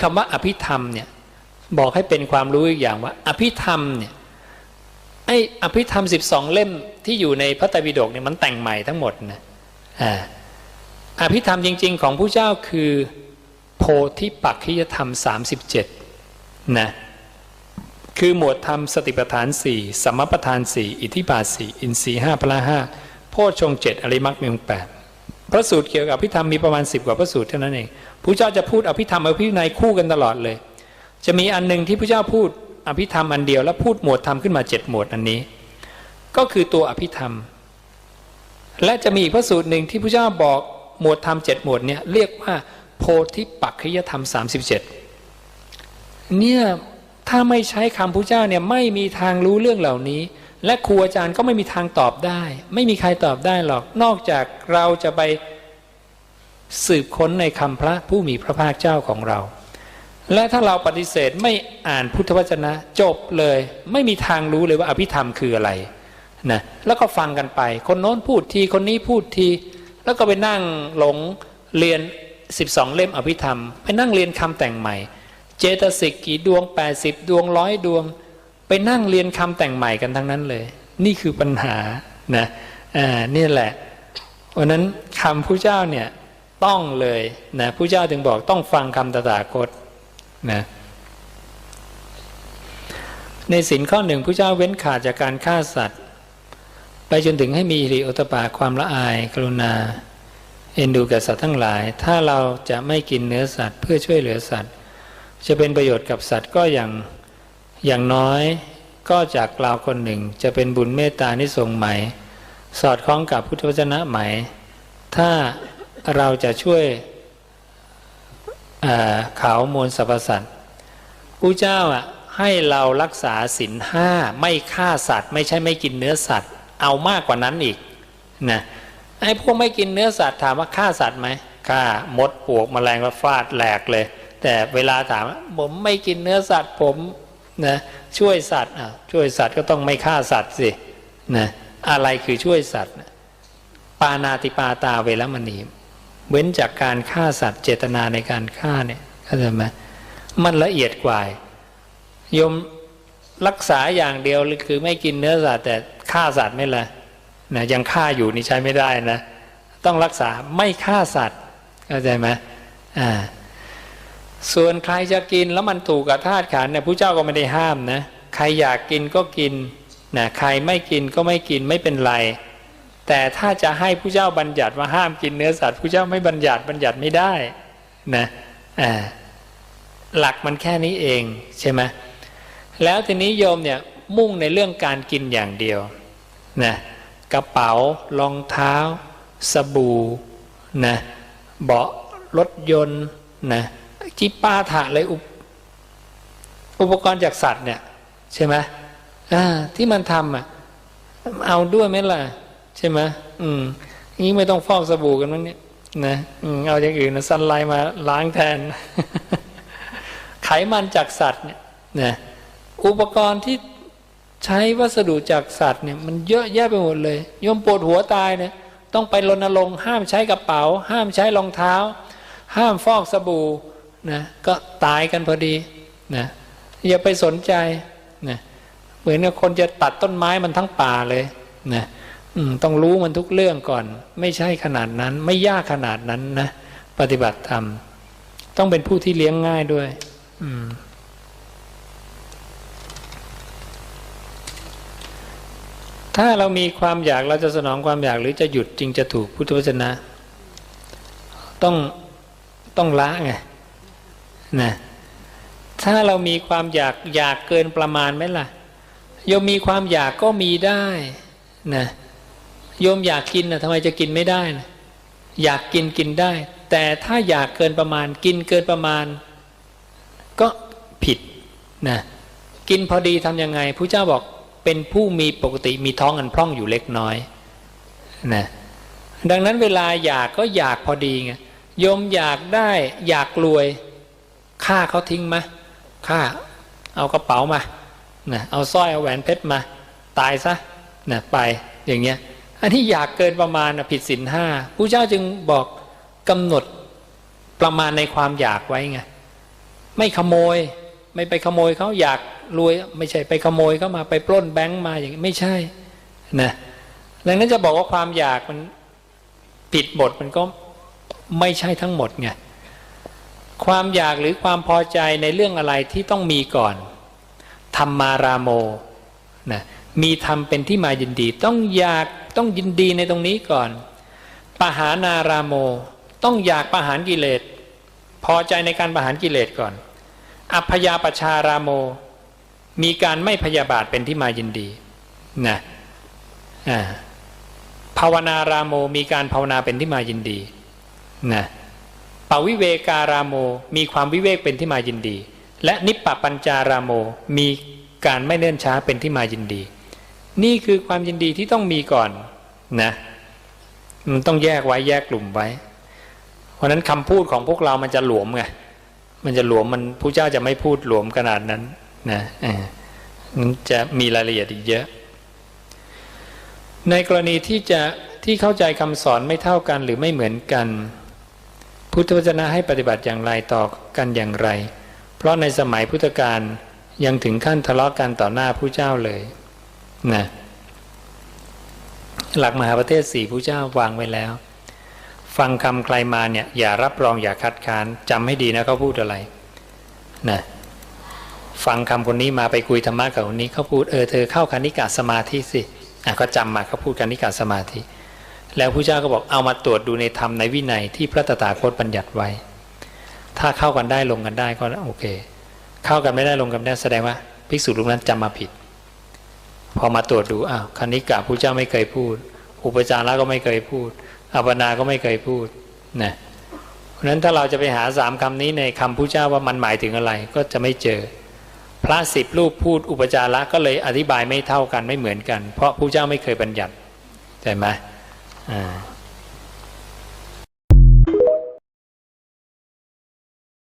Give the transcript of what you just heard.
คำว่าอภิธรรมเนี่ยบอกให้เป็นความรู้อีกอย่างว่า อภิธรรมเนี่ยไออภิธรรมสิบสองเล่มที่อยู่ในพระไตรปิฎกเนี่ยมันแต่งใหม่ทั้งหมดนะอ่าอภิธรรมจริง ๆ ของผู้เจ้าคือ โพธิปักขิยธรรม37นะคือหมวดธรรมสติปัฏฐานสี่สมปัฏฐานสี่อิทธิบาทสี่อินทรีห้าพละห้าโพชฌงเจ็ดอริมักมีองแปด พระสูตรเกี่ยวกับอภิธรรมมีประมาณสิบกว่าพระสูตรเท่านั้นเองผู้เจ้าจะพูดอภิธรรมอภิวินัยคู่กันตลอดเลย จะมีอันหนึ่งที่พระเจ้าพูดอภิธรรมอันเดียวแล้วพูดหมวดธรรมขึ้นมาเจ็ดหมวดอันนี้ ก็คือตัวอภิธรรม และจะมีอีกพระสูตรหนึ่งที่พระเจ้าบอกหมวดธรรมเจ็ดหมวดเนี่ยเรียกว่า โพธิปักขยธรรม 37 เนี่ยถ้าไม่ใช้คำพระเจ้าเนี่ยไม่มีทางรู้เรื่องเหล่านี้ และครูอาจารย์ก็ไม่มีทางตอบได้ ไม่มีใครตอบได้หรอก นอกจากเราจะไปสืบค้นในคำพระผู้มีพระภาคเจ้าของเรา และถ้าเราปฏิเสธไม่อ่านพุทธวจนะ จบเลย ไม่มีทางรู้เลยว่าอภิธรรมคืออะไรนะแล้วก็ฟังกันไป คนโน้นพูดทีคนนี้พูดที แล้วก็ไปนั่งหลงเรียน 12 เล่มอภิธรรม ไปนั่งเรียนคำแต่งใหม่ เจตสิกกี่ดวง 80 ดวงร้อยดวง ไปนั่งเรียนคำแต่งใหม่กันทั้งนั้นเลย นี่คือปัญหานะอ่านี่แหละวันนั้นคำผู้เจ้าเนี่ยต้องเลยนะผู้เจ้าถึงบอกต้องฟังคำตถาคตนะในสินข้อหนึ่งผู้เจ้าเว้นขาดจากการฆ่าสัตว์ ไปจนถึงให้มีริโอตปาความละอาย กรุณา เอ็นดูแก่สัตว์ทั้งหลาย ถ้าเราจะไม่กินเนื้อสัตว์เพื่อช่วยเหลือสัตว์ จะเป็นประโยชน์กับสัตว์ก็อย่าง อย่างน้อยก็จากเราคนหนึ่งจะเป็นบุญเมตตานิสงส์ไหมสอดคล้องกับพุทธวจนะไหม่ ถ้าเราจะช่วยเขาวมวลสรรพสัตว์ผู้เจ้าอะให้เรารักษาศีลห้าไม่ฆ่าสัตว์ ไม่ใช่ไม่กินเนื้อสัตว์ เอามากกว่านั้นอีกนะไอ้พวกไม่กินเนื้อสัตว์ถามว่าฆ่าสัตว์ไหมฆ่ามดปวกมแมลงมาฟาดแหลกเลย แต่เวลาถามผมไม่กินเนื้อสัตว์ผม นะช่วยสัตว์อะช่วยสัตว์ก็ต้องไม่ฆ่าสัตว์สินะอะไรคือช่วยสัตว์ปานาติปาตาเวรมณีเว้นจากการฆ่าสัตว์เจตนาในการฆ่าเนี่ยเข้าใจไหมมันละเอียดกว่าโยมรักษาอย่างเดียวคือไม่กินเนื้อสัตว์แต่ฆ่าสัตว์ไม่ละนะยังฆ่าอยู่นี่ใช้ไม่ได้นะ ต้องรักษาไม่ฆ่าสัตว์เข้าใจไหมอ่า ส่วนใครจะกินแล้วมันถูกกับธาตุขันเนี่ยผู้เจ้าก็ไม่ได้ห้ามนะใครอยากกินก็กินนะใครไม่กินก็ไม่กินไม่เป็นไร แต่ถ้าจะให้ผู้เจ้าบัญญัติว่าห้ามกินเนื้อสัตว์ผู้เจ้าไม่บัญญัติบัญญัติไม่ได้นะอ่าหลักมันแค่นี้เองใช่ไหมแล้วทีนี้โยมเนี่ยมุ่งในเรื่องการกินอย่างเดียวนะกระเป๋ารองเท้า สบู่นะเบาะรถยนต์นะ จิป้าถะอะไรอุปกรณ์จากสัตว์เนี่ย ใช่ไหมที่มันทำอะ เอาด้วยไหมล่ะ ใช่ไหมอืมนี้ไม่ต้องฟอกสบู่กันมั้งเนี่ยนะอเอาอย่างอื่นนะสันไลมาล้างแทน ไขมันจากสัตว์เนี่ยนะอุปกรณ์ที่ใช้วัสดุจากสัตว์เนี่ยมันเยอะแยะไปหมดเลยยมปวดหัวตายเนี่ย ต้องไปรณรงค์ห้ามใช้กระเป๋า ห้ามใช้รองเท้า ห้ามฟอกสบู่ นะก็ตายกันพอดีนะอย่าไปสนใจนะเหมือนกับคนจะตัดต้นไม้มันทั้งป่าเลยนะต้องรู้มันทุกเรื่องก่อน ไม่ใช่ขนาดนั้น ไม่ยากขนาดนั้นนะปฏิบัติธรรม ต้องเป็นผู้ที่เลี้ยงง่ายด้วยถ้าเรามีความอยากเราจะสนองความอยากหรือจะหยุดจริงจะถูกพุทธวจนะ ต้องต้องละไง นะถ้าเรามีความอยากอยากเกินประมาณไหมล่ะโยมมีความอยากก็มีได้นะโยมอยากกินนะทำไมจะกินไม่ได้นะอยากกินกินได้ แต่ถ้าอยากเกินประมาณ กินเกินประมาณ ก็ผิดนะกินพอดีทำยังไงผู้เจ้าบอกเป็นผู้มีปกติมีท้องอันพร่องอยู่เล็กน้อยนะดังนั้นเวลาอยากก็อยากพอดีไงโยมอยากได้อยากรวย ฆ่าเขาทิ้งมาฆ่าเอากระเป๋ามานะเอาสร้อยเอาแหวนเพชรมา ตายซะนะไปอย่างเงี้ยอันที่อยากเกินประมาณผิดศีลห้าผู้เจ้าจึงบอกกำหนดประมาณในความอยากไว้ไงไม่ขโมย ไม่ไปขโมยเขาอยากรวยไม่ใช่ไปขโมยเขามาไปปล้นแบงก์มาอย่างนี้ไม่ใช่นะดังนั้นจะบอกว่าความอยากมันผิดบทมันก็ไม่ใช่ทั้งหมดไง ความอยากหรือความพอใจในเรื่องอะไรที่ต้องมีก่อนธรรมาราโมนะมีธรรมเป็นที่มายินดี ต้องอยากต้องยินดีในตรงนี้ก่อนปหานาราโม ต้องอยากประหารกิเลส พอใจในการประหารกิเลสก่อน อัพยาปชารามโม มีการไม่พยาบาทเป็นที่มายินดีนะภาวนารามโมมีการภาวนาเป็นที่มายินดีนะ ปวิเวการามโมมีความวิเวกเป็นที่มายินดี และนิปปปัญจารามโมมีการไม่เนื่นช้าเป็นที่มายินดี นี่คือความยินดีที่ต้องมีก่อนนะมันต้องแยกไว้แยกกลุ่มไว้ เพราะนั้นคำพูดของพวกเรามันจะหลวมไงมันจะหลวมมันผู้เจ้าจะไม่พูดหลวมขนาดนั้นนะมันจะมีรายละเอียดอีกเยอะ ในกรณีที่จะที่เข้าใจคำสอนไม่เท่ากันหรือไม่เหมือนกัน พุทธวจนะให้ปฏิบัติอย่างไรต่อกันอย่างไร เพราะในสมัยพุทธกาลยังถึงขั้นทะเลาะกันต่อหน้าผู้เจ้าเลยนะหลักมหาประเทศสี่ผู้เจ้าวางไว้แล้ว ฟังคำใครมาเนี่ยอย่ารับรองอย่าคัดค้านจำให้ดีนะเขาพูดอะไรนะฟังคำคนนี้มาไปคุยธรรมะกับคนนี้เขาพูดเออเธอเข้าคณิกาสมาธิสิอะก็จำมาเขาพูดคณิกาสมาธิ แล้วผู้เจ้าก็บอกเอามาตรวจดูในธรรมในวินัยที่พระตถาคตบัญญัติไว้ ถ้าเข้ากันได้ลงกันได้ก็โอเค เข้ากันไม่ได้ลงกันไม่ได้แสดงว่าภิกษุรูปนั้นจำมาผิด พอมาตรวจดูอ้าวคณิกาผู้เจ้าไม่เคยพูด อุปจาระก็ไม่เคยพูดอัปนาก็ไม่เคยพูดนะเพราะฉะนั้นถ้าเราจะไปหาสามคำนี้ในคำผู้เจ้าว่ามันหมายถึงอะไรก็จะไม่เจอ พระสิบรูปพูดอุปจาระก็เลยอธิบายไม่เท่ากันไม่เหมือนกัน เพราะผู้เจ้าไม่เคยบัญญัติใช่ไหม อ่า